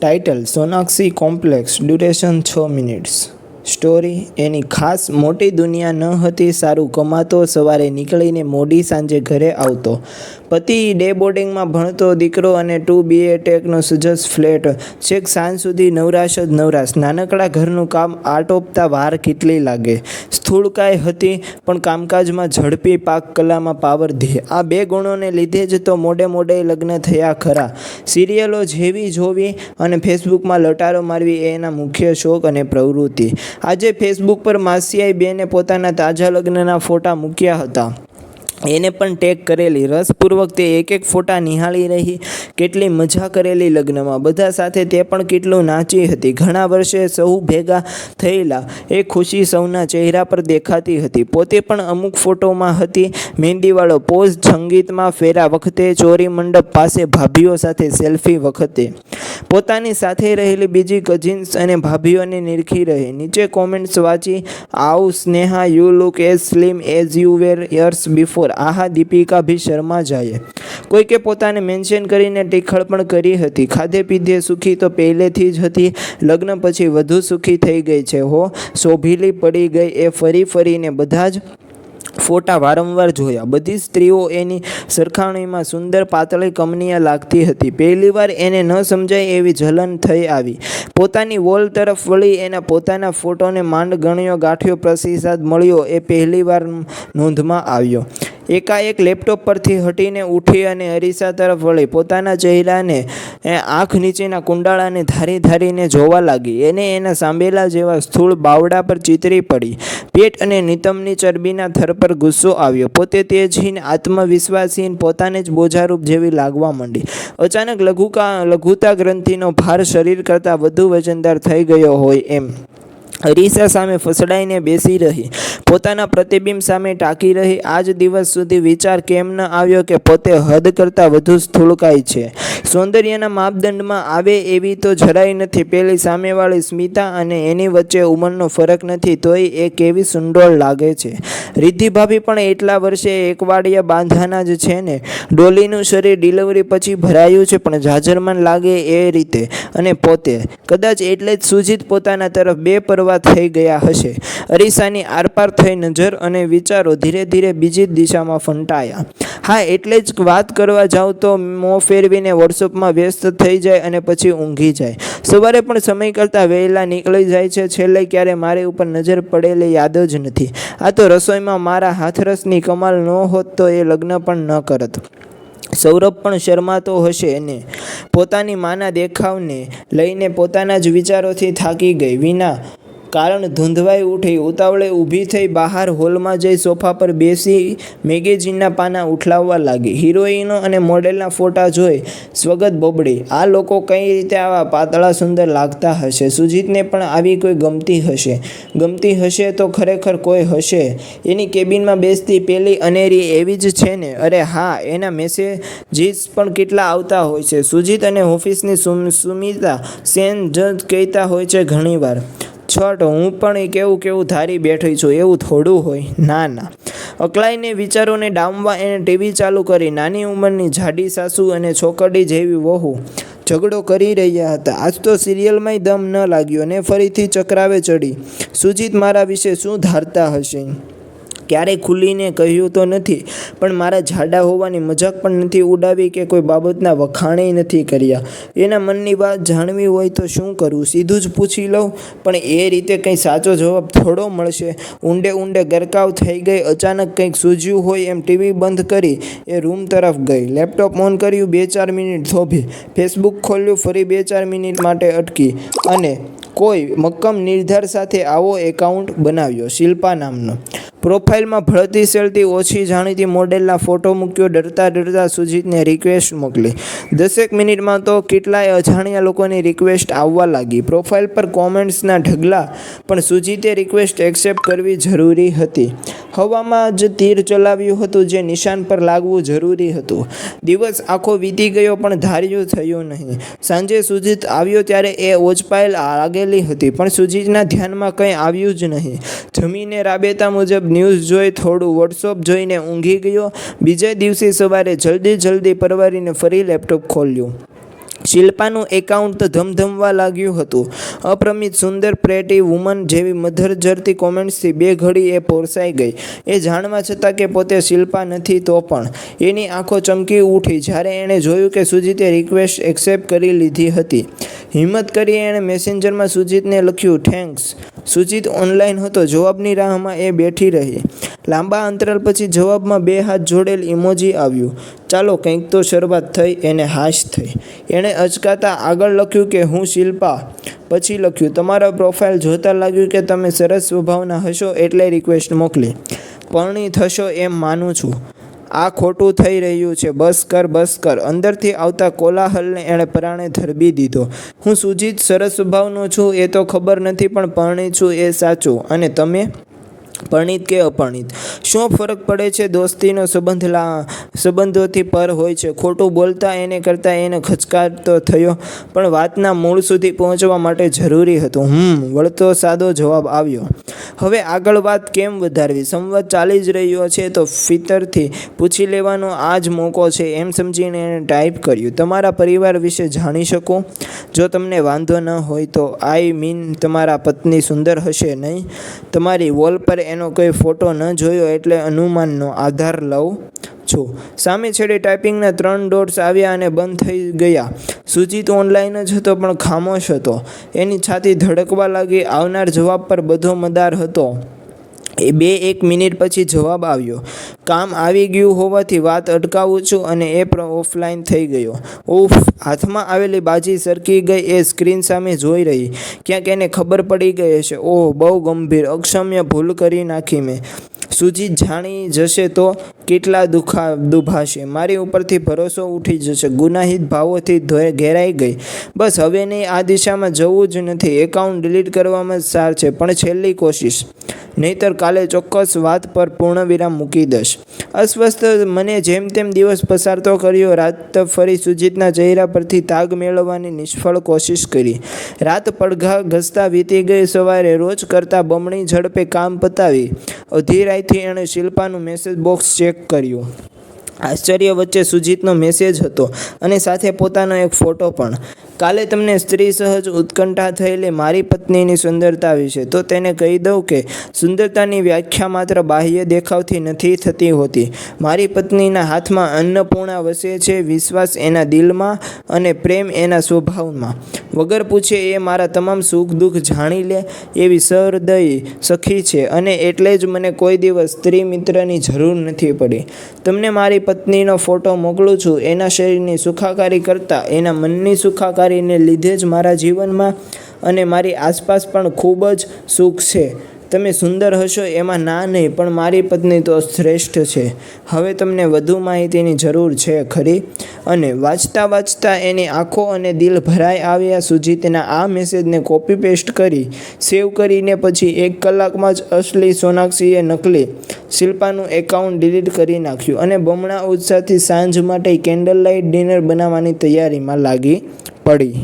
Title Sonakshi complex duration છ minutes. Story એની ખાસ મોટી દુનિયા ન હતી, સારું કમાતો, સવારે નીકળીને મોડી સાંજે ઘરે આવતો. પતિ ડે બોર્ડિંગમાં ભણતો દીકરો અને ટુ બીએ ટેકનો સુજસ ફ્લેટ. છેક સાંજ સુધી નવરાશ જ નવરાશ. નાનકડા ઘરનું કામ આટોપતા વાર કેટલી લાગે? સ્થૂળકાય હતી, પણ કામકાજમાં ઝડપી પાક કલામાં પાવરધી આ બે ગુણોને લીધે જ તો મોડે મોડે લગ્ન થયા ખરા. સિરિયલો જેવી જોવી અને ફેસબુકમાં લટારો મારવી એ એના મુખ્ય શોખ અને પ્રવૃત્તિ. આજે ફેસબુક પર માસિયાઈ બેને પોતાના તાજા લગ્નના ફોટા મૂક્યા હતા. એને પણ ટેગ કરેલી. રસપૂર્વક તે એક એક ફોટા નિહાળી રહી. કેટલી મજા કરેલી લગ્નમાં. બધા સાથે તે પણ કેટલું નાચી હતી. ઘણા વર્ષે સૌ ભેગા થયેલા. એ ખુશી સૌના ચહેરા પર દેખાતી હતી. પોતે પણ અમુક ફોટોમાં હતી. મહેંદીવાળો પોઝ સંગીતમાં ફેરા વખતે ચોરી મંડપ પાસે ભાભીઓ સાથે સેલ્ફી વખતે. પોતાની સાથે રહેલી બીજી કઝિન્સ અને ભાભીઓને નિરખી રહી. નીચે કોમેન્ટ્સ વાંચી, આવ Sneha you look as slim as you were years before આહા, દીપિકા ભી શર્મા જાય કોઈકે પોતાને મેન્શન કરીને ટીખળ પણ કરી હતી. ખાધે પીધે સુખી તો પહેલેથી જ હતી. લગ્ન પછી વધુ સુખી થઈ ગઈ છે. હો, શોભીલી પડી ગઈ એ ફરી ફરીને બધા જ ફોટા વારંવાર જોયા. બધી સ્ત્રીઓ એની સરખામણીમાં સુંદર પાતળી કમનીયા લાગતી હતી. પહેલીવાર એને ન સમજાય એવી જલન થઈ આવી. પોતાની વોલ તરફ વળી એના પોતાના ફોટોને માંડ ગણ્યો, ગાંઠ્યો પ્રતિસાદ મળ્યો, એ પહેલીવાર નોંધમાં આવ્યો. એકાએક લેપટોપ પરથી હટીને ઉઠી અને અરીસા તરફ વળી પોતાના ચહેરાને એ આંખ નીચેના કુંડાળાને ધારી ધારીને જોવા લાગી. એને એના સાંભેલા જેવા સ્થૂળ બાવડા પર ચિતરી પડી. પેટ અને નિતમની ચરબીના થર પર ગુસ્સો આવ્યો. પોતે તેજહીન આત્મવિશ્વાસહીન પોતાને જ બોજારૂપ જેવી લાગવા માંડી. અચાનક લઘુકા, લઘુતા ગ્રંથિનો ભાર શરીર કરતાં વધુ વજનદાર થઈ ગયો હોય એમ. અરીસા સામે ફસડાઈને બેસી રહી. પોતાના પ્રતિબિંબ સામે ટાંકી રહી. આજ દિવસ સુધી વિચાર કેમ ન આવ્યો કે પોતે હદ કરતાં વધુ સ્થૂળકાય છે? સૌંદર્યના માપદંડમાં આવે એવી તો જરાય નથી. પેલી સામેવાળી સ્મિતા અને એની વચ્ચે ઉંમરનો ફરક નથી, તોય એ કેવી સુંડોળ લાગે છે? રિદ્ધિ ભાભી પણ એટલા વર્ષે એકવાડિયા બાંધાના જ છે ને? ડોલીનું શરીર ડિલિવરી પછી ભરાયું છે, પણ જાજરમાન લાગે એ રીતે. અને પોતે, કદાચ એટલે જ સુજીત પોતાના તરફ બે પરવા થઈ ગયા હશે. અરીસાની આરપાર થઈ નજર અને વિચારો ધીરે ધીરે બીજી દિશામાં ફંટાયા. હા, એટલે જ વાત કરવા જાઉં તો મોં ફેરવીને વોટ્સઅપમાં વ્યસ્ત થઈ જાય અને પછી ઊંઘી જાય. સવારે પણ સમય કરતાં વહેલા નીકળી જાય છે. છેલ્લે ક્યારે મારી ઉપર નજર પડેલી યાદ જ નથી. આ તો રસોઈમાં મારા હાથરસની કમાલ ન હોત તો એ લગ્ન પણ ન કરત. સૌરભ પણ શરમાતો હશે અને પોતાની માના દેખાવને લઈને પોતાના જ વિચારોથી થાકી ગઈ. વિના કારણ ધૂંધવાઈ ઉઠી ઉતાવળે ઊભી થઈ બહાર હોલમાં જઈ સોફા પર બેસી મેગેઝિનના પાના ઉઠલાવવા લાગી. હિરોઈનો અને મોડેલના ફોટા જોઈ સ્વગત બોબડી. આ લોકો કઈ રીતે આવા પાતળા સુંદર લાગતા હશે? સુજીતને પણ આવી કોઈ ગમતી હશે? ગમતી હશે તો ખરેખર કોઈ હશે? એની કેબિનમાં બેસતી પેલી અનેરી એવી જ છે ને? અરે હા, એના મેસેજીસ પણ કેટલા આવતા હોય છે. સુજીત અને ઓફિસની સુમ સુમિતા સેન જ કહેતા હોય છે ઘણીવાર. છટ હું પણ એ કેવું કેવું ધારી બેઠી છું, એવું થોડું હોય. ના ના. અકલાઈને વિચારોને ડામવા એણે ટીવી ચાલુ કરી. નાની ઉંમરની જાડી સાસુ અને છોકરડી જેવી વહુ ઝઘડો કરી રહ્યા હતા. આજ તો સિરિયલમાંય દમ ન લાગ્યો ને ફરીથી ચક્રાવે ચડી. સુજીત મારા વિશે શું ધારતા હશે? ક્યારેય ખુલીને કહ્યું તો નથી. પણ મારા જાડા હોવાની મજાક પણ નથી ઉડાવી કે કોઈ બાબતના વખાણે નથી કર્યા. એના મનની વાત જાણવી હોય તો શું કરવું સીધું જ પૂછી લઉં. પણ એ રીતે કંઈ સાચો જવાબ થોડો મળશે. ઊંડે ઊંડે ગરકાવ થઈ ગઈ. અચાનક કંઈક સૂઝ્યું હોય એમ ટીવી બંધ કરી એ રૂમ તરફ ગઈ. લેપટોપ ઓન કર્યું, બે ચાર મિનિટ થોભી. ફેસબુક ખોલ્યું, ફરી બે ચાર મિનિટ માટે અટકી. અને કોઈ મક્કમ નિર્ધાર સાથે આવો એકાઉન્ટ બનાવ્યો. શિલ્પા નામનો. પ્રોફાઇલમાં ભળતી સેલતી ઓછી જાણીતી મોડેલના ફોટો મૂક્યો. ડરતા ડરતા સુજીતને રિક્વેસ્ટ મોકલી. દસેક મિનિટમાં તો કેટલાય અજાણ્યા લોકોની રિક્વેસ્ટ આવવા લાગી. પ્રોફાઇલ પર કોમેન્ટ્સના ઢગલા, પણ સુજીતે રિક્વેસ્ટ એક્સેપ્ટ કરવી જરૂરી હતી. હવામાં જ તીર ચલાવ્યું હતું જે નિશાન પર લાગવું જરૂરી હતું. દિવસ આખો વીતી ગયો, પણ ધાર્યું થયું નહીં. સાંજે સુજીત આવ્યો ત્યારે એ ઓજપાયેલ લાગેલી હતી, પણ સુજીતના ધ્યાનમાં કંઈ આવ્યું જ નહીં. જમીને રાબેતા મુજબ ન્યૂઝ જોઈ થોડું વોટ્સઅપ જોઈને ઊંઘી ગયો. બીજે દિવસે સવારે જલ્દી જલ્દી પરવારીને ફરી લેપટોપ ખોલ્યું. શિલ્પાનું એકાઉન્ટ ધમધમવા લાગ્યું હતું. અપ્રમિત સુંદર પ્રેટી વુમન જેવી મધર જરતી કોમેન્ટ્સથી બે ઘડી એ પોરસાઈ ગઈ. એ જાણવા છતાં કે પોતે શિલ્પા નથી તો પણ. એની આંખો ચમકી ઉઠી, જ્યારે એણે જોયું કે સુજીતે રિક્વેસ્ટ એક્સેપ્ટ કરી લીધી હતી. હિંમત કરી એણે મેસેન્જરમાં સુજીતને લખ્યું થેન્ક્સ સુજીત ઓનલાઈન હતો, જવાબની રાહમાં એ બેઠી રહી. લાંબા અંતરાલ પછી જવાબમાં બે હાથ જોડેલ ઇમોજી આવ્યું. ચાલો, કંઈક તો શરૂઆત થઈ, એને હાશ થઈ. એણે અચકાતા આગળ લખ્યું કે, હું શિલ્પા. પછી લખ્યું, તમારા પ્રોફાઇલ જોતાં લાગ્યું કે તમે સરસ સ્વભાવના હશો, એટલે રિક્વેસ્ટ મોકલી. પરણી થશો એમ માનું છું. આ ખોટું થઈ રહ્યું છે. બસ કર બસ કર. અંદરથી આવતા કોલાહલને એણે પરાણે ધરબી દીધો. હું સુજીત સરસ સ્વભાવનો છું, એ તો ખબર નથી, પણ પરણી છું એ સાચું. અને તમે? પરણિત કે અપરણિત? શું ફરક પડે છે દોસ્તીનો સંબંધ? લા સંબંધોથી પર હોય છે. ખોટું બોલતા એને કરતાં એને ખચકાટ થયો, પણ વાતના મૂળ સુધી પહોંચવા માટે જરૂરી હતું. હમ, વળતો સાદો જવાબ આવ્યો. હવે આગળ વાત કેમ વધારવી? સંવાદ ચાલી જ રહ્યો છે તો ફિતરથી પૂછી લેવાનો આ જ મોકો છે એમ સમજીને એણે ટાઈપ કર્યું. તમારા પરિવાર વિશે જાણી શકો? જો તમને વાંધો ન હોય તો આઈ મીન તમારા પત્ની સુંદર હશે નહીં? તમારી વોલ પર એનો કોઈ ફોટો ન જોયો એટલે અનુમાનનો આધાર લઉં. છું. સામે છેડે ટાઈપિંગના ત્રણ ડોટ્સ આવ્યા અને બંધ થઈ ગયા. સુજીત ઓનલાઈન જ હતો પણ ખામોશ હતો. એની છાતી ધડકવા લાગી. આવનાર જવાબ પર બધો મદાર હતો. એ બે એક મિનિટ પછી જવાબ આવ્યો. કામ આવી ગયું હોવાથી વાત અટકાવું છું અને એ પણ ઓફલાઈન થઈ ગયો. ઉફ, હાથમાં આવેલી બાજી સરકી ગઈ. એ સ્ક્રીન સામે જોઈ રહી. ક્યાંક એને ખબર પડી ગઈ હશે. ઓહ, બહુ ગંભીર. અક્ષમ્ય ભૂલ કરી નાખી મેં. સુજીત જાણી જશે તો કેટલા દુખા દુભાશે. મારી ઉપરથી ભરોસો ઉઠી જશે. ગુનાહિત ભાવોથી ઘેરાઈ ગઈ. બસ હવેની આ દિશામાં જવું જ નથી. એકાઉન્ટ ડિલીટ કરવામાં સાર છે. પણ છેલ્લી કોશિશ નહીતર કાલે ચોક્કસ વાત પર પૂર્ણવિરામ મૂકી દઈશ. અસ્વસ્થ મને જેમ તેમ દિવસ પસાર તો કર્યો, રાત ફરી સુજીતના ચહેરા પરથી તાગ મેળવવાની નિષ્ફળ કોશિશ કરી. રાત પડઘા ઘસતા વીતી ગઈ સવારે રોજ કરતાં બમણી ઝડપે કામ પતાવી. અધીરાઈથી એણે શિલ્પાનું મેસેજ બોક્સ ચેક કર્યું. આશ્ચર્ય વચ્ચે સુજીતનો મેસેજ હતો અને સાથે પોતાનો એક ફોટો પણ. કાલે તમને સ્ત્રી સહજ ઉત્કંઠા થયેલી મારી પત્નીની સુંદરતા વિશે, તો તેને કહી દઉં કે સુંદરતાની વ્યાખ્યા માત્ર બાહ્ય દેખાવથી નથી થતી હોતી. મારી પત્નીના હાથમાં અન્નપૂર્ણા વસે છે, વિશ્વાસ એના દિલમાં અને પ્રેમ એના સ્વભાવમાં. વગર પૂછે એ મારા તમામ સુખ દુઃખ જાણી લે એવી સહૃદયી સખી છે અને એટલે જ મને કોઈ દિવસ સ્ત્રી મિત્રની જરૂર નથી પડી. તમને મારી પત્નીનો ફોટો મોકલું છું, એના શરીરની સુખાકારી કરતાં, એના મનની સુખાકારીને લીધે જ મારા જીવનમાં અને મારી આસપાસ પણ ખૂબ જ સુખ છે. તમે સુંદર હશો એમાં ના નહીં, પણ મારી પત્ની તો શ્રેષ્ઠ છે. હવે તમને વધુ માહિતીની જરૂર છે ખરી? અને વાંચતા વાંચતા એની આંખો અને દિલ ભરાઈ આવ્યા સુજીતના આ મેસેજને કોપી પેસ્ટ કરી સેવ કરીને પછી એક કલાકમાં જ અસલી સોનાક્ષીએ નકલી શિલ્પાનું એકાઉન્ટ ડિલીટ કરી નાખ્યું અને બમણા ઉત્સાહથી સાંજ માટે કેન્ડલ લાઇટ ડિનર બનાવવાની તૈયારીમાં લાગી. પડી